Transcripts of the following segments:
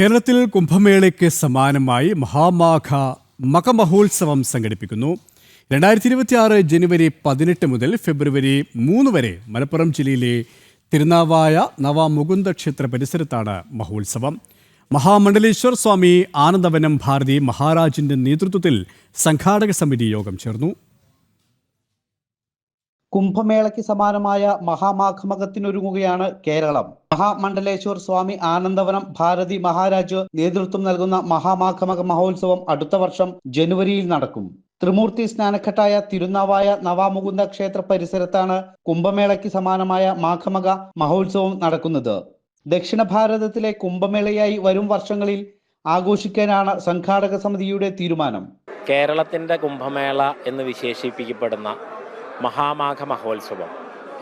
കേരളത്തിൽ കുംഭമേളയ്ക്ക് സമാനമായി മഹാമാഘ മകമഹോത്സവം സംഘടിപ്പിക്കുന്നു. രണ്ടായിരത്തി ഇരുപത്തിയാറ് ജനുവരി പതിനെട്ട് മുതൽ ഫെബ്രുവരി മൂന്ന് വരെ മലപ്പുറം ജില്ലയിലെ തിരുനാവായ നവമുകുന്ദ ക്ഷേത്ര പരിസരത്താണ് മഹോത്സവം. മഹാമണ്ഡലേശ്വർ സ്വാമി ആനന്ദവനം ഭാരതി മഹാരാജിന്റെ നേതൃത്വത്തിൽ സംഘാടക സമിതി യോഗം ചേർന്നു. കുംഭമേളയ്ക്ക് സമാനമായ മഹാമാഘമകത്തിനൊരുങ്ങുകയാണ് കേരളം. മഹാമണ്ഡലേശ്വർ സ്വാമി ആനന്ദവനം ഭാരതി മഹാരാജ് നേതൃത്വം നൽകുന്ന മഹാമാഘമക മഹോത്സവം അടുത്ത വർഷം ജനുവരിയിൽ നടക്കും. ത്രിമൂർത്തി സ്നാനഘട്ടായ തിരുനാവായ നവാമുകുന്ദ ക്ഷേത്ര പരിസരത്താണ് കുംഭമേളയ്ക്ക് സമാനമായ മാഘമക മഹോത്സവം നടക്കുന്നത്. ദക്ഷിണ ഭാരതത്തിലെ കുംഭമേളയായി വരും വർഷങ്ങളിൽ ആഘോഷിക്കാനാണ് സംഘാടക സമിതിയുടെ തീരുമാനം. കേരളത്തിന്റെ കുംഭമേള എന്ന് വിശേഷിപ്പിക്കപ്പെടുന്ന മഹാമാഘ മഹോത്സവം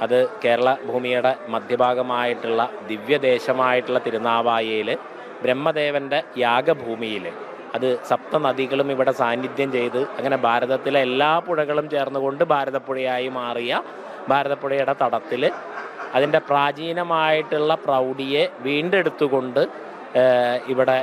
അത് കേരള ഭൂമിയുടെ മധ്യഭാഗമായിട്ടുള്ള ദിവ്യദേശമായിട്ടുള്ള തിരുനാവായയിൽ ബ്രഹ്മദേവന്റെ യാഗഭൂമിയിൽ. അത് സപ്തനദികളും ഇവിടെ സാന്നിധ്യം ചെയ്ത് അങ്ങനെ ഭാരതത്തിലെ എല്ലാ പുഴകളും ചേർന്നുകൊണ്ട് ഭാരതപ്പുഴയായി മാറിയ ഭാരതപ്പുഴയുടെ തടത്തിൽ അതിന്റെ പ്രാചീനമായിട്ടുള്ള പ്രൗഢിയെ വീണ്ടെടുത്തുകൊണ്ട് ഇവിടെ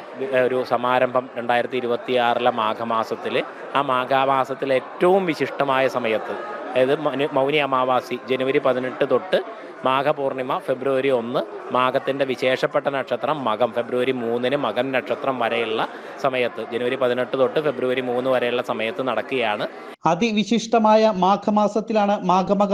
ഒരു സമാരംഭം രണ്ടായിരത്തി ഇരുപത്തിയാറിലെ മാഘമാസത്തിൽ. ആ മാഘമാസത്തിലെ ഏറ്റവും വിശിഷ്ടമായ സമയത്ത് അതായത് മൗനി അമാവാസി ജനുവരി പതിനെട്ട് തൊട്ട് മാഘപൂർണിമ ഫെബ്രുവരി ഒന്ന് മാഘത്തിന്റെ വിശേഷപ്പെട്ട നക്ഷത്രം മകം ഫെബ്രുവരി മൂന്നിന് മകൻ നക്ഷത്രം വരെയുള്ള സമയത്ത് ജനുവരി പതിനെട്ട് തൊട്ട് ഫെബ്രുവരി മൂന്ന് വരെയുള്ള സമയത്ത് നടക്കുകയാണ്. അതിവിശിഷ്ടമായ മാഘമാസത്തിലാണ് മാഘമക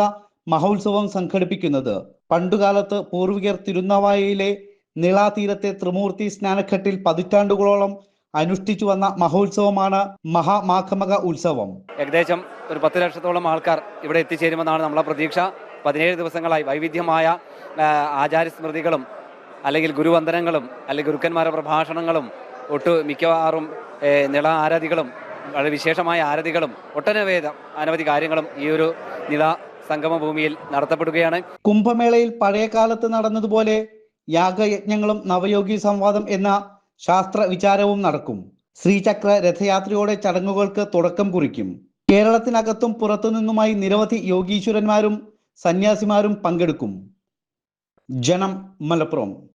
മഹോത്സവം സംഘടിപ്പിക്കുന്നത്. പണ്ടുകാലത്ത് പൂർവികർ തിരുനവായയിലെ നിളാതീരത്തെ ത്രിമൂർത്തി സ്നാനഘട്ടിൽ പതിറ്റാണ്ടുകളോളം അനുഷ്ഠിച്ചു വന്ന മഹോത്സവമാണ് മഹാമാഘമക ഉത്സവം. ഏകദേശം ഒരു പത്ത് ലക്ഷത്തോളം ആൾക്കാർ ഇവിടെ എത്തിച്ചേരുമെന്നാണ് നമ്മളെ പ്രതീക്ഷ. പതിനേഴ് ദിവസങ്ങളായി വൈവിധ്യമായ ആചാരസ്മൃതികളും അല്ലെങ്കിൽ ഗുരുവന്ദനങ്ങളും അല്ലെങ്കിൽ ഗുരുക്കന്മാരുടെ പ്രഭാഷണങ്ങളും ഒട്ടു മിക്കവാറും നിള ആരാധികളും വളരെ വിശേഷമായ ആരതികളും ഒട്ടനവേദ അനവധി കാര്യങ്ങളും ഈ ഒരു നിള സംഗമ ഭൂമിയിൽ നടത്തപ്പെടുകയാണ്. കുംഭമേളയിൽ പഴയ കാലത്ത് നടന്നതുപോലെ യാഗയജ്ഞങ്ങളും നവയോഗി സംവാദം എന്ന ശാസ്ത്ര വിചാരവും നടക്കും. ശ്രീചക്ര രഥയാത്രയോടെ ചടങ്ങുകൾക്ക് തുടക്കം കുറിക്കും. കേരളത്തിനകത്തും പുറത്തുനിന്നുമായി നിരവധി യോഗീശ്വരന്മാരും സന്യാസിമാരും പങ്കെടുക്കും. ജനം മലപ്പുറം.